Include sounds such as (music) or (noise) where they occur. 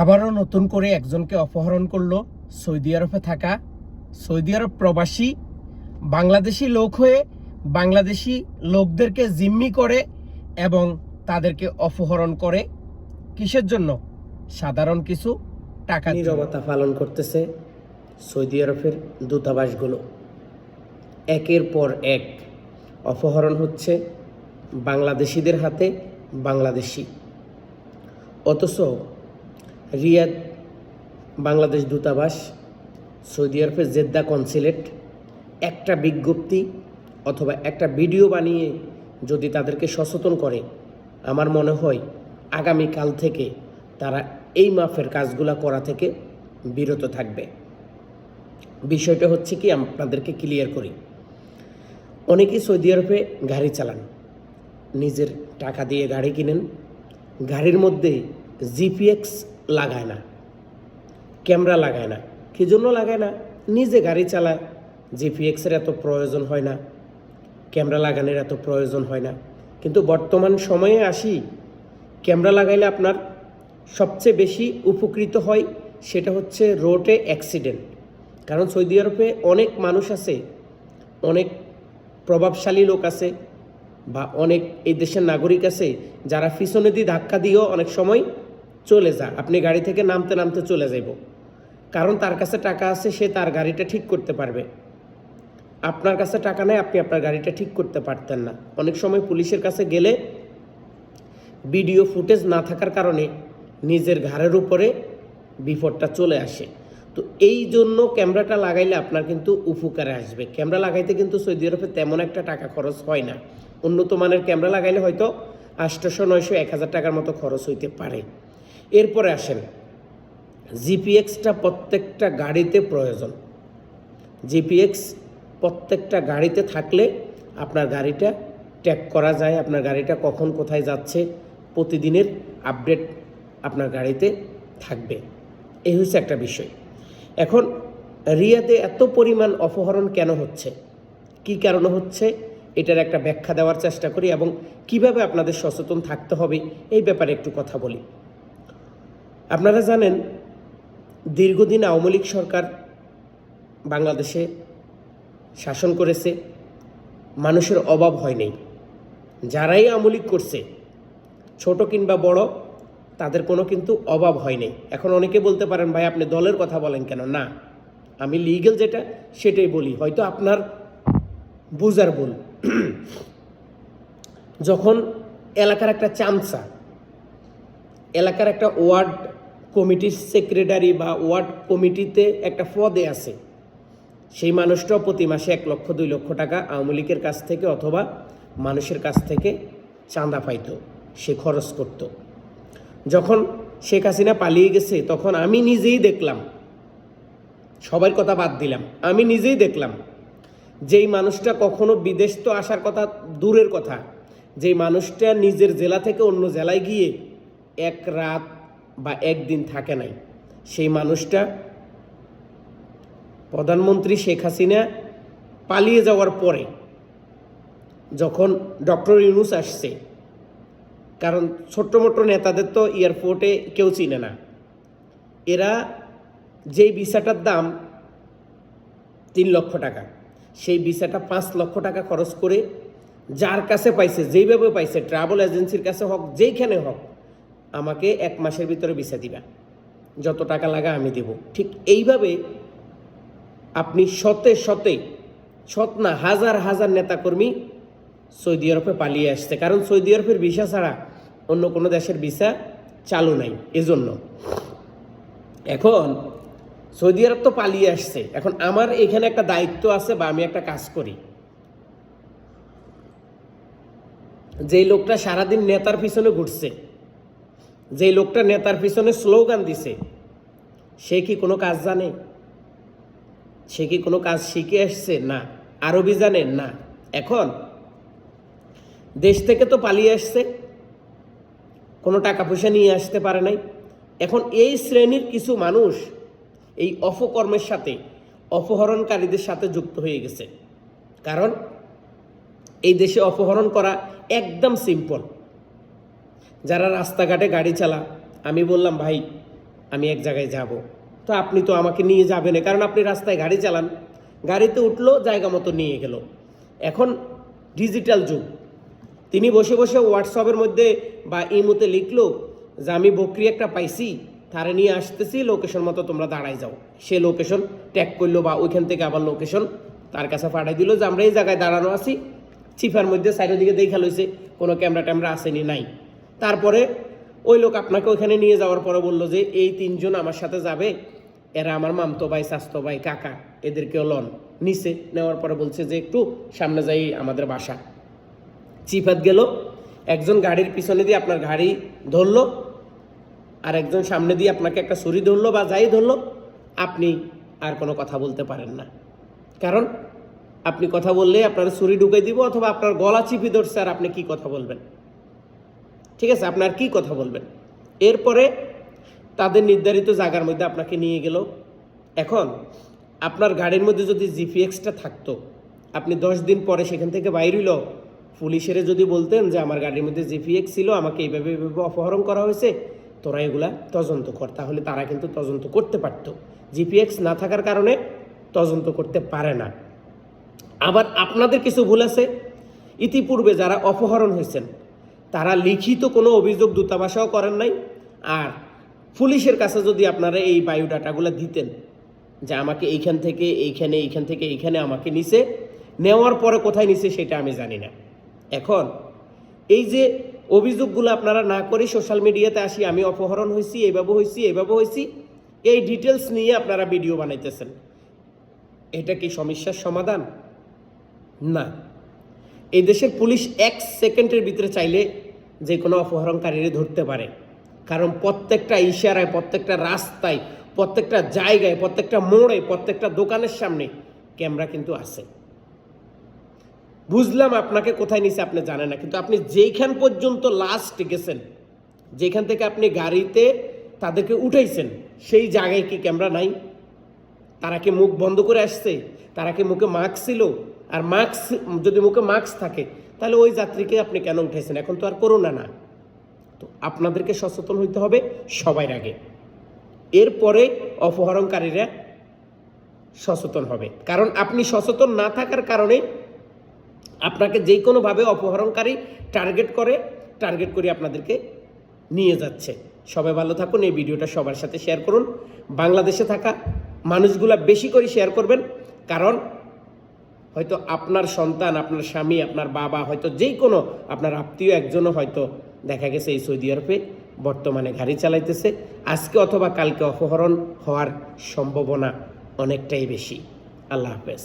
আবারও নতুন করে একজনকে অপহরণ করল সৌদি আরবে থাকা সৌদি আরব প্রবাসী। বাংলাদেশি লোক হয়ে বাংলাদেশি লোকদেরকে জিম্মি করে এবং তাদেরকে অপহরণ করে। কিসের জন্য? সাধারণ কিছু টাকা নীরবতা পালন করতেছে সৌদি আরবের দূতাবাসগুলো। একের পর এক অপহরণ হচ্ছে বাংলাদেশিদের হাতে বাংলাদেশি। অথচ রিয়াদ, বাংলাদেশ দূতাবাস, সৌদি আরবের জেদ্দা কনসুলেট, একটা বিজ্ঞপ্তি অথবা একটা ভিডিও বানিয়ে যদি তাদেরকে সচেতন করে, আমার মনে হয় আগামীকাল থেকে তারা এই মাফের কাজগুলা করা থেকে বিরত থাকবে। বিষয়টা হচ্ছে কি, আপনাদেরকে ক্লিয়ার করি। অনেকেই সৌদি আরবে গাড়ি চালান, নিজের টাকা দিয়ে গাড়ি কিনেন, গাড়ির মধ্যে জিপিএক্স লাগায় না, ক্যামেরা লাগায় না কী জন্য লাগায় না? নিজে গাড়ি চালায় জিপিএক্সের এত প্রয়োজন হয় না, ক্যামেরা লাগানোর এত প্রয়োজন হয় না। কিন্তু বর্তমান সময়ে আসি, ক্যামেরা লাগাইলে আপনার সবচেয়ে বেশি উপকৃত হয় সেটা হচ্ছে রোডে অ্যাক্সিডেন্ট কারণ সৌদি আরবে অনেক মানুষ আছে, অনেক প্রভাবশালী লোক আছে বা অনেক এই দেশের নাগরিক আছে যারা পিছনে দিয়ে ধাক্কা দিয়েও অনেক সময় চলে যা, আপনি গাড়ি থেকে নামতে নামতে চলে যাইব। কারণ তার কাছে টাকা আছে, সে তার গাড়িটা ঠিক করতে পারবে। আপনার কাছে টাকা নেই, আপনি আপনার গাড়িটা ঠিক করতে পারতেন না। অনেক সময় পুলিশের কাছে গেলে ভিডিও ফুটেজ না থাকার কারণে নিজের ঘাড়ের উপরে বিপদটা চলে আসে। তো এই জন্য ক্যামেরাটা লাগাইলে আপনার কিন্তু উপকারে আসবে। ক্যামেরা লাগাইতে কিন্তু সৌদি আরবে তেমন একটা টাকা খরচ হয় না। উন্নত মানের ক্যামেরা লাগাইলে হয়তো আটশোশো নয়শো, এক হাজার টাকার মতো খরচ হইতে পারে। এরপরে আসেন। জিপিএক্সটা প্রত্যেকটা গাড়িতে প্রয়োজন। জিপিএক্স প্রত্যেকটা গাড়িতে থাকলে আপনার গাড়িটা ট্যাগ করা যায়, আপনার গাড়িটা কখন কোথায় যাচ্ছে, প্রতিদিনের আপডেট আপনার গাড়িতে থাকবে। এই হচ্ছে একটা বিষয়। এখন রিয়াতে এত পরিমাণ অপহরণ কেন হচ্ছে? কি কারণে হচ্ছে? এটার একটা ব্যাখ্যা দেওয়ার চেষ্টা করি এবং কীভাবে আপনাদের সচেতন থাকতে হবে, এই ব্যাপারে একটু কথা বলি। আপনারা জানেন, দীর্ঘদিন আওয়ামী লীগ সরকার বাংলাদেশে শাসন করেছে, মানুষের অভাব হয় নাই। যারাই আওয়ামী লীগ করছে, ছোট কিংবা বড়, তাদের কোনো কিন্তু অভাব হয় নাই। এখন অনেকে বলতে পারেন, ভাই, আপনি দলের কথা বলেন কেন? না, আমি লিগেল যেটা, সেটাই বলি। হয়তো আপনার বুঝার ভুল। (clears throat) যখন এলাকার একটা চামচা, এলাকার একটা ওয়ার্ড কমিটির সেক্রেটারি বা ওয়ার্ড কমিটিতে একটা পদে আছে। সেই মানুষটাও প্রতি মাসে এক লক্ষ, দুই লক্ষ টাকা আওয়ামী লীগের কাছ থেকে অথবা মানুষের কাছ থেকে চাঁদা পাইত, সে খরচ করত। যখন শেখ হাসিনা পালিয়ে গেছে, তখন আমি নিজেই দেখলাম, সবার কথা বাদ দিলাম, আমি নিজেই দেখলাম, যেই মানুষটা কখনো বিদেশ তো আসার কথা দূরের কথা, যেই মানুষটা নিজের জেলা থেকে অন্য জেলায় গিয়ে এক রাত বা একদিন থাকে নাই। সেই মানুষটা প্রধানমন্ত্রী শেখ হাসিনা পালিয়ে যাওয়ার পরে যখন ডক্টর ইউনুস আসছে, কারণ ছোট্ট মোটো নেতাদের তো এয়ারপোর্টে কেউ চিনে না। এরা যেই ভিসাটার দাম তিন লক্ষ টাকা, সেই ভিসাটা পাঁচ লক্ষ টাকা খরচ করে যার কাছে পাইছে, যেইভাবে পাইছে, ট্রাভেল এজেন্সির কাছে হোক, যেইখানে হোক আমাকে এক মাসের ভিতরে ভিসা দিবা। যত টাকা লাগা আমি দেব। ঠিক এইভাবে আপনি শতে শতে, শত না, হাজার হাজার নেতাকর্মী সৌদি আরবে পালিয়ে আসছে। কারণ সৌদি আরবের ভিসা ছাড়া অন্য কোনো দেশের ভিসা চালু নাই। এজন্য এখন সৌদি আরব তো পালিয়ে আসছে। এখন আমার এখানে একটা দায়িত্ব আছে বা আমি একটা কাজ করি। যেই লোকটা সারাদিন নেতার পিছনে ঘুরছে যেই লোকটা নেতার পিছনে স্লোগান দিছে, সে কি কোনো কাজ জানে? সে কি কোনো কাজ শিখে আসছে? না। আরবি জানে? না। এখন দেশ থেকে তো পালিয়ে আসছে। কোনো টাকা পয়সা নিয়ে আসতে পারে নাই। এখন এই শ্রেণির কিছু মানুষ এই অপকর্মের সাথে, অপহরণকারীদের সাথে যুক্ত হয়ে গেছে। কারণ এই দেশে অপহরণ করা একদম সিম্পল যারা রাস্তাঘাটে গাড়ি চালা, আমি বললাম, ভাই, আমি এক জায়গায় যাব। তো আপনি তো আমাকে নিয়ে যাবেন কারণ আপনি রাস্তায় গাড়ি চালান। গাড়িতে উঠল, জায়গা মতো নিয়ে গেল। এখন ডিজিটাল যুগ। তিনি বসে বসে হোয়াটসঅ্যাপের মধ্যে বা ইমোতে লিখলো যে, আমি বকরি একটা পাইছি, তারে নিয়ে আসতেছি, লোকেশন মতো তোমরা দাঁড়াই যাও। সে লোকেশন ট্যাগ করল বা ওইখান থেকে আবার লোকেশন তার কাছে পাঠাই দিল যে, আমরা এই জায়গায় দাঁড়ানো আছি। চিফার মধ্যে সাইডের দিকে দেখা লইছে, কোনো ক্যামেরা ট্যামেরা আসেনি, নাই। তারপরে ওই লোক আপনাকে ওইখানে নিয়ে যাওয়ার পরে বলল যে, এই তিনজন আমার সাথে যাবে। এরা আমার মামতো ভাই, স্বাস্থ্য ভাই, কাকা, এদেরকেও লন। নিচে নেওয়ার পরে বলছে যে, একটু সামনে যাই আমাদের বাসা। চিফাত গেল, একজন গাড়ির পিছনে দিয়ে আপনার গাড়ি ধরলো, আর একজন সামনে দিয়ে আপনাকে একটা ছুরি ধরলো বা যাই ধরলো, আপনি আর কোনো কথা বলতে পারেন না। কারণ আপনি কথা বললে আপনার ছুরি ঢুকে দিব অথবা আপনার গলা চিপি ধরছে আর আপনি কি কথা বলবেন? ঠিক আছে আপনার কি কথা বলবেন? এরপরে তাদের নির্ধারিত জায়গার মধ্যে আপনাকে নিয়ে গেল। এখন আপনার গাড়ির মধ্যে যদি জিপিএক্সটা থাকতো, আপনি দশ দিন পরে সেখান থেকে বাইর হইল, পুলিশের যদি বলতেন যে আমার গাড়ির মধ্যে জিপিএক্স ছিল, আমাকে এইভাবে এইভাবে অপহরণ করা হয়েছে, তোরা এগুলা তদন্ত কর। তাহলে তারা কিন্তু তদন্ত করতে পারতো। জিপিএক্স না থাকার কারণে তদন্ত করতে পারে না। আবার আপনাদের কিছু ভুল আছে। ইতিপূর্বে যারা অপহরণ হয়েছেন তারা লিখিত কোনো অভিযোগ দূতাবাসাও করেন নাই। আর পুলিশের কাছে যদি আপনারা এই বায়োডাটাগুলো দিতেন যে আমাকে এইখান থেকে, এইখানে, এইখান থেকে, এইখানে আমাকে নিছে, নেওয়ার পরে কোথায় নিছে সেটা আমি জানি না। এখন এই যে অভিযোগগুলো আপনারা না করে সোশ্যাল মিডিয়াতে আসি, আমি অপহরণ হয়েছি এইভাবে হয়েছি এইভাবে হয়েছি এই ডিটেলস নিয়ে আপনারা ভিডিও বানাইতেছেন। এটা কি সমস্যার সমাধান? না। এই দেশের পুলিশ এক সেকেন্ডের ভিতরে চাইলে যে কোনো অপহরণকারীরে ধরতে পারে। কারণ প্রত্যেকটা ইশারায়, প্রত্যেকটা রাস্তায়, প্রত্যেকটা জায়গায়, প্রত্যেকটা মোড়ে, প্রত্যেকটা দোকানের সামনে ক্যামেরা কিন্তু আছে। বুঝলাম আপনাকে কোথায় নিছে, আপনি জানেন না। কিন্তু আপনি যেইখান পর্যন্ত লাস্ট গেছেন যেখান থেকে আপনি গাড়িতে তাদেরকে উঠাইছেন, সেই জায়গায় কি ক্যামেরা নাই? তারা কি মুখ বন্ধ করে আসছে? তারা কি মুখে মাস্ক ছিল? আর মাস্ক, যদি মুখে মাস্ক থাকে তাহলে ওই যাত্রীকে আপনি কেন উঠেছেন এখন তো আর করোনা না তো আপনাদেরকে সচেতন হইতে হবে সবার আগে এরপরে অপহরণকারীরা সচেতন হবে। কারণ আপনি সচেতন না থাকার কারণে আপনাকে যে কোনোভাবে অপহরণকারী টার্গেট করে টার্গেট করে আপনাদেরকে নিয়ে যাচ্ছে। সবাই ভালো থাকুন, এই ভিডিওটা সবার সাথে শেয়ার করুন। বাংলাদেশে থাকা মানুষগুলা বেশি করে শেয়ার করবেন। কারণ হয়তো আপনার সন্তান, আপনার স্বামী, আপনার বাবা, হয়তো যে কোনো আপনার আত্মীয় একজনও হয়তো দেখা গেছে এই সৌদি আরবে বর্তমানে গাড়ি চালাইতেছে। আজকে অথবা কালকে অপহরণ হওয়ার সম্ভাবনা অনেকটাই বেশি। আল্লাহ হাফেজ।